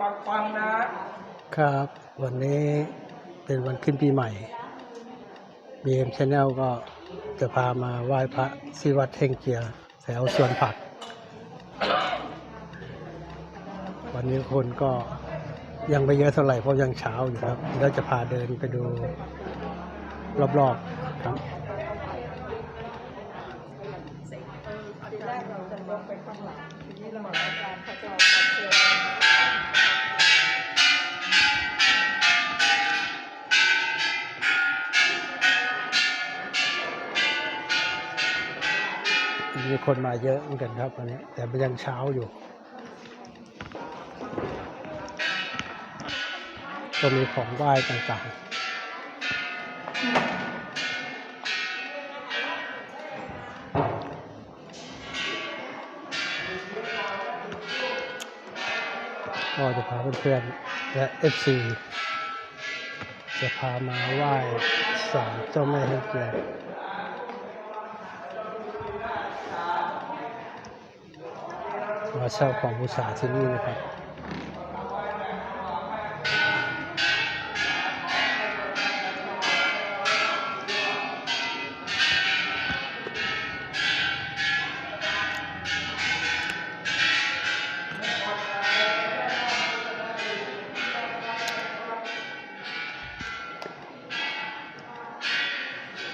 ปังๆนะ ครับ วันนี้เป็นวันขึ้นปีใหม่ BM Channel ก็จะพามาไหว้พระที่วัดเท่งเกียร์แถวสวนผัก วันนี้คนก็ยังไม่เยอะเท่าไหร่เพราะยังเช้าอยู่ครับเราจะพาเดินไปดูรอบๆครับ ทีแรกเราจะยกไปข้างหลังทีนี้ระหว่างอาจารย์เขาจะเอาปัดเชือก มีคนมาเยอะเหมือนกันครับวันนี้ แต่มันยังเช้าอยู่ ก็มีของไหว้ต่างๆ ก็จะพาเพื่อนๆ และ FC จะพามาไหว้ศาลเจ้าแม่ให้เกียรติ มาเช่าของบูชาที่นี่นะครับ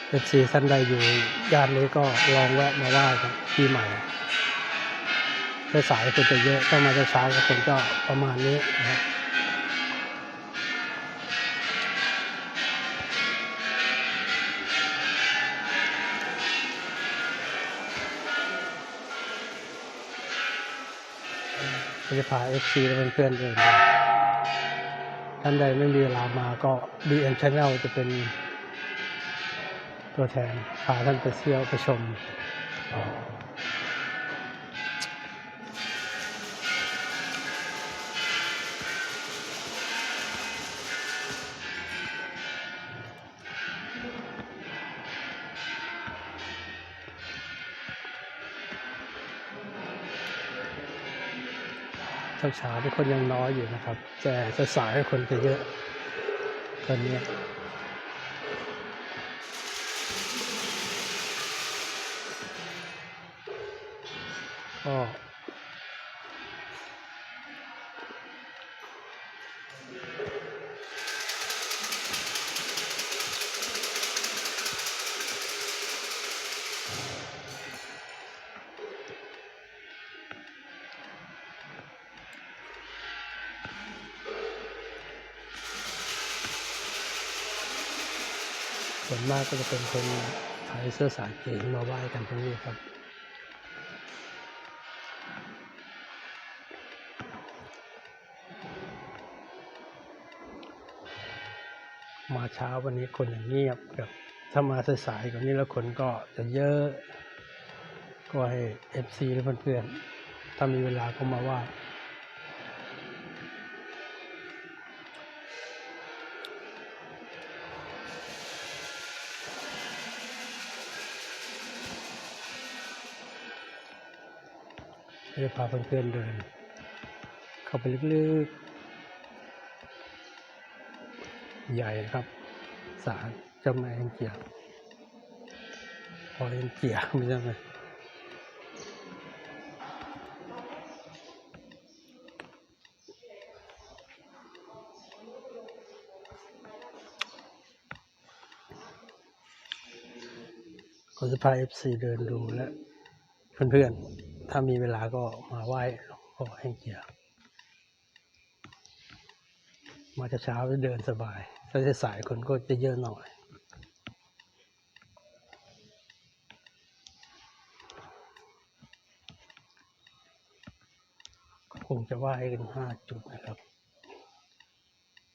เป็นซีท่านใดอยู่ย่านนี้ก็ลองแวะมาไหว้กันปีใหม่ สายคนจะเยอะถ้ามาเช้าก็คงก็ประมาณนี้นะครับจะพาเอฟซีและเพื่อนๆเดินท่านใดไม่มีเวลามาก็ BM Channel จะเป็น ตัวแทนพาท่านไปเที่ยวไปชม เช้าเช้าที่คนยังน้อยอยู่นะครับ แต่จะสายให้คนจะเยอะตอนนี้ก็ ส่วนมากก็จะเป็นคนไทยเสื้อสายเก๋มาไหว้กันตรงนี้ครับ มาเช้าวันนี้คนอย่างเงียบครับถ้ามาสายๆกว่านี้แล้วคนก็จะเยอะ ก็ให้เอฟซีหรือเพื่อนๆถ้ามีเวลาก็มาไหว่ จะพาเพื่อนๆเดิน เข้าไปลึกๆ ใหญ่ครับศาลเจ้าแม่แห่งเกียร์พอเห็นเกียร์ไม่ใช่ไหมก็จะพาเอฟซีเดินดูและเพื่อนๆ ถ้ามีเวลาก็มาไหว้หลวงพ่อแห่งเกียรติมาเช้าจะเดินสบาย ถ้าจะสายคนก็จะเยอะหน่อยคงจะไหว้กันห้าจุดนะครับ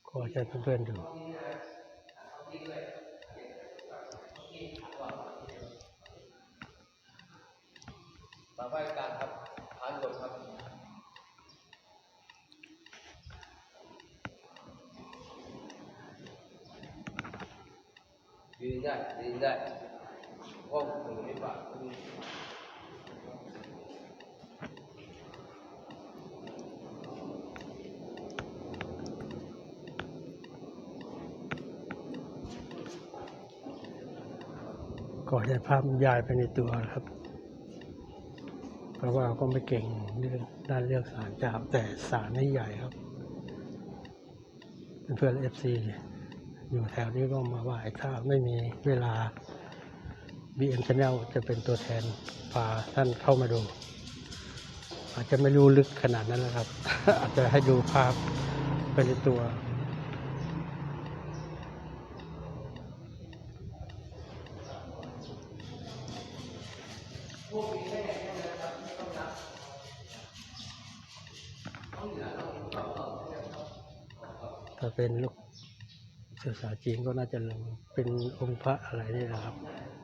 ก็จะเพื่อนๆดู มาไหว้การครับผ่านบทครับยืนได้ยืนได้ห้องถึงไม่บาดขอให้ภาพยายไปในตัวครับ ราะว่าก็ไม่เก่งเรื่องด้านเรื่องสารจ้าแต่สารนี่ใหญ่ครับ เพื่อนเอฟซีอยู่แถวนี้ก็มาไหว้ถ้าไม่มีเวลา BM Channel จะเป็นตัวแทนพาท่านเข้ามาดู อาจจะไม่รู้ลึกขนาดนั้นนะครับ อาจจะให้ดูภาพไปในตัว เป็นลูกเชื้อสาจีนก็น่าจะเป็นองค์พระอะไรนี่นะครับครับ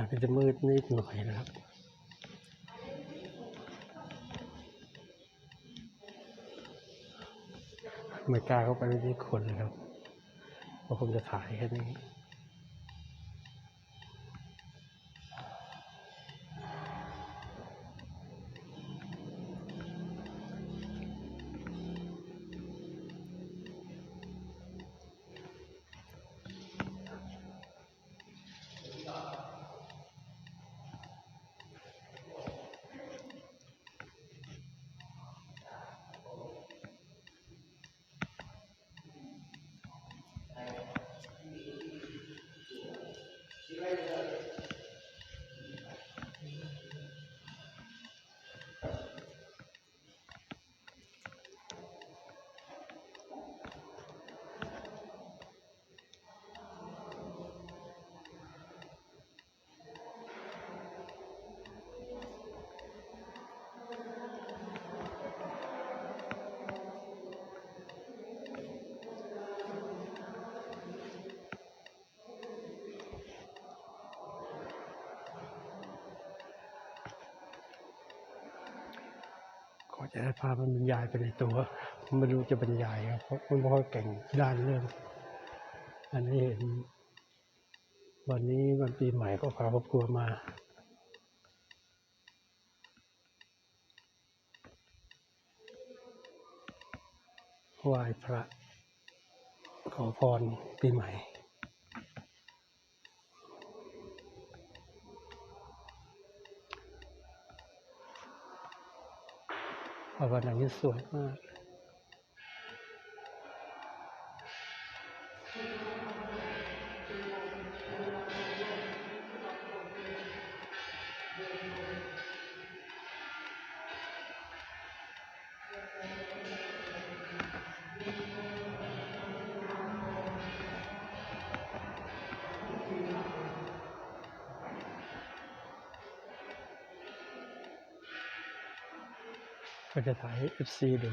อาจจะมืดนิดหน่อยนะครับไม่กล้าเข้าไปไม่มีคนเลยครับเพราะผมจะถ่ายแค่นี้ จะให้าพมันบรรยายไปในตัวไม่รู้จะบรรยายครับเพราะผมไม่ค่อยเก่งด้านเรื่อง อันนี้เห็น วันนี้วันปีใหม่ก็พาครอบครัวมาไหว้พระขอพรปีใหม่ ภาวนานี้สวยมาก ก็จะถ่ายให้ FC ดู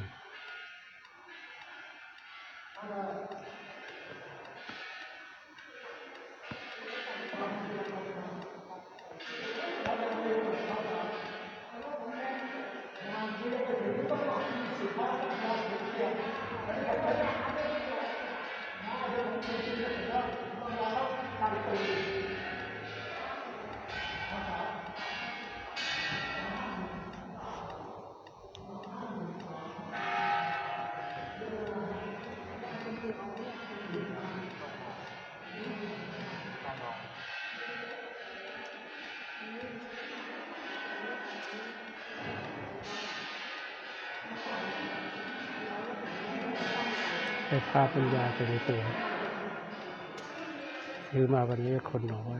ให้ภาปัญญาไปในตัวซื้อมาวันนี้คนน้อย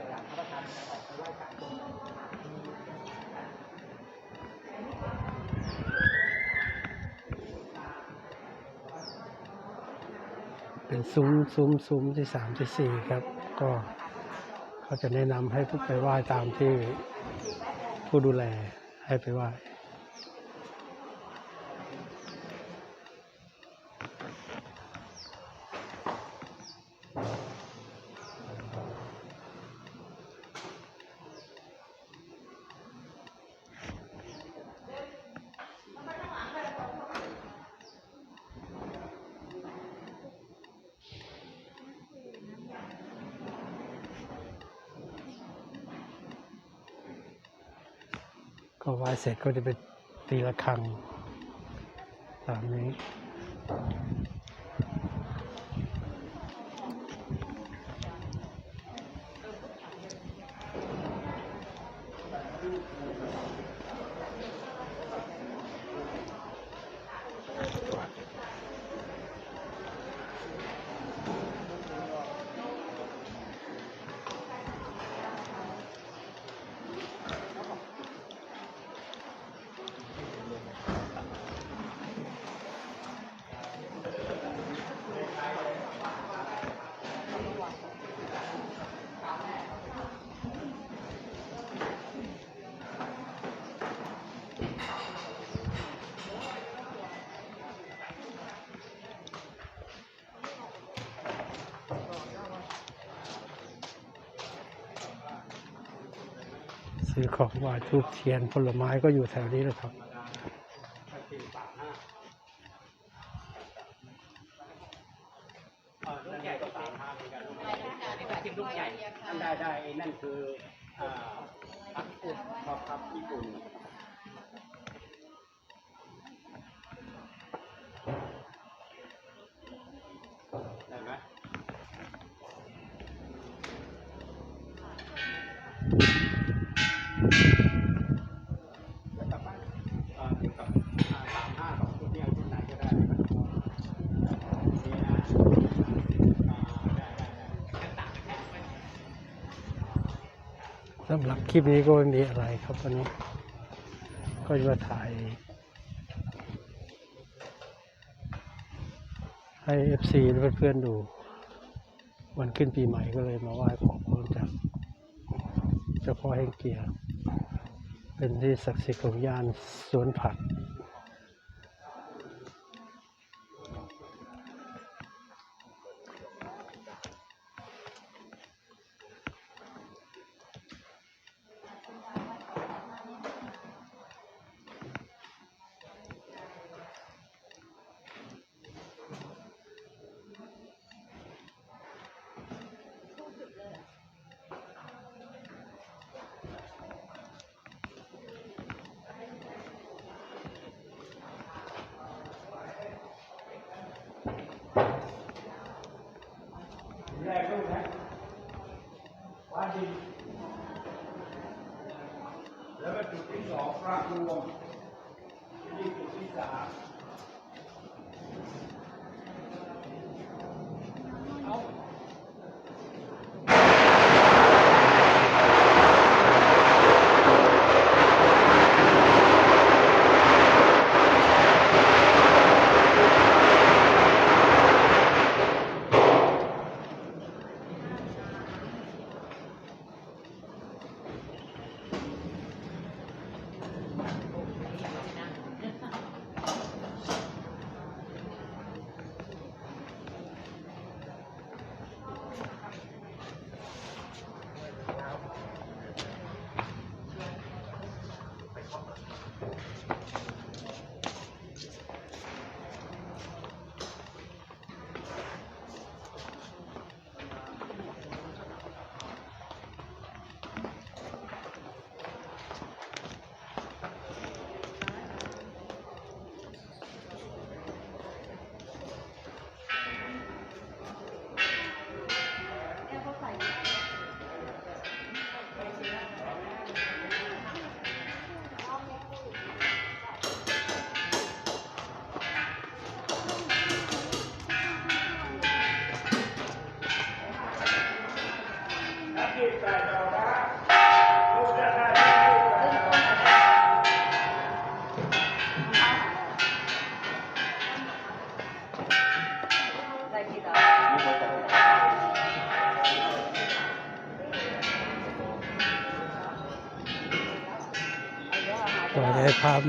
เป็นซุ้มซุ้มซุ้มที่สามที่สี่ครับ ก็เขาจะแนะนำให้ไปไหว้ตามที่ผู้ดูแลให้ไปไหว้ ก็ไหว้เสร็จก็จะไปตีระฆังตามนี้ ซื้อของไหว้ทูบเทียนผลไม้ก็อยู่แถวนี้แหละครับลูกใหญ่ก็สามห้าเหมือนกันลูกใหญ่ลูกใหญ่ได้ได้นั่นคืออ่าพักอุ่นครับครับญี่ปุ่น สำหรับคลิปนี้ก็ไม่มีอะไรครับวันนี้ ก็จะมาถ่าย ให้เอฟซีเพื่อนๆดู วันขึ้นปีใหม่ก็เลยมาไหว้ขอพรจากเจ้าพ่อแห่งเกียร์ เป็นที่ศักดิ์สิทธิ์ของย่านสวนผัก แรกลูกนะว่าดินแล้วก็จุ ดที่ส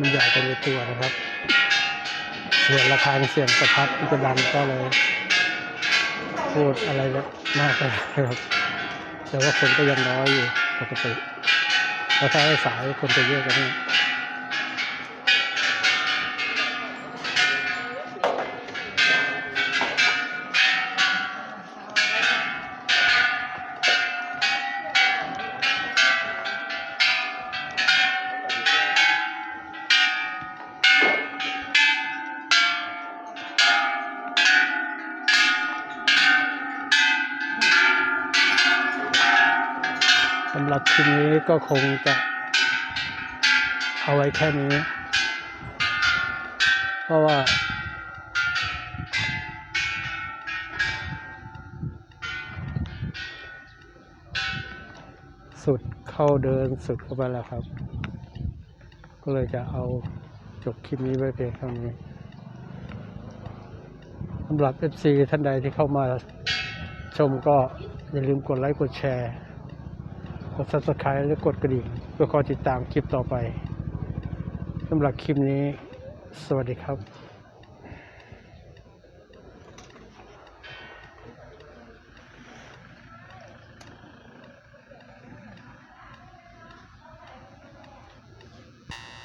มันใหญ่ไปในตัวนะครับ เสียงระฆังเสียงประทัดมันจะดังก็เลยพูดอะไรแบบมากไปครับ แต่ว่าคนก็ยังน้อยอยู่ปกติแล้วถ้าให้สายคนจะเยอะกว่านี้ คลิปนี้ก็คงจะเอาไว้แค่นี้ เพราะว่า สุดเข้าเดินสุดเข้าไปแล้วครับ ก็เลยจะเอาจบคลิปนี้ไว้เพียงเท่านี้สำหรับ FC ท่านใดที่เข้ามาชมก็อย่าลืมกดไลค์กดแชร์ ด subscribe และกดกระดิ่งเพื่อคอยติดตามคลิปต่อไปสำหรับคลิปนี้ สวัสดีครับ